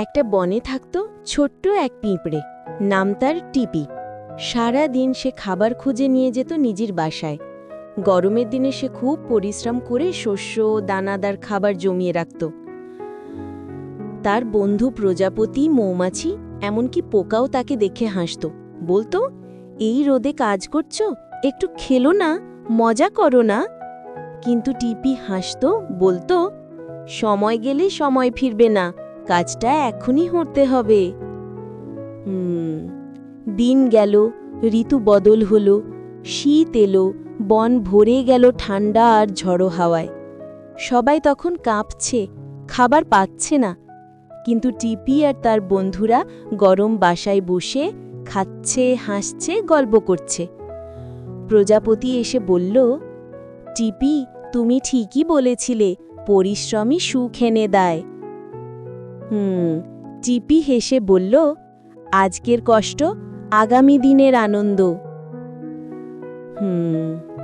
একটা বনে থাকত ছোট্ট এক পিঁপড়ে। নাম তার টিপি। সারা দিন সে খাবার খুঁজে নিয়ে যেত নিজের বাসায়। গরমের দিনে সে খুব পরিশ্রম করে শস্য, দানাদার খাবার জমিয়ে রাখত। তার বন্ধু প্রজাপতি, মৌমাছি, এমনকি পোকাও তাকে দেখে হাসত। বলতো, এই রোদে কাজ করছ? একটু খেলো না, মজা করো না। কিন্তু টিপি হাসত, বলতো, সময় গেলে সময় ফিরবে না। কাজটা এখনই হতে হবে। হুম, দিন গেল, ঋতু বদল হলো, শীত এলো, বন ভরে গেল ঠান্ডা আর ঝড়ো হাওয়ায়। সবাই তখন কাঁপছে, খাবার পাচ্ছে না। কিন্তু টিপি আর তার বন্ধুরা গরম বাসায় বসে খাচ্ছে, হাসছে, গল্প করছে। প্রজাপতি এসে বলল, টিপি, তুমি ঠিকই বলেছিলে, পরিশ্রমই সুখ এনে দেয়। হুম টিপি হেসে বলল আজকের কষ্ট আগামী দিনের আনন্দ। হুম।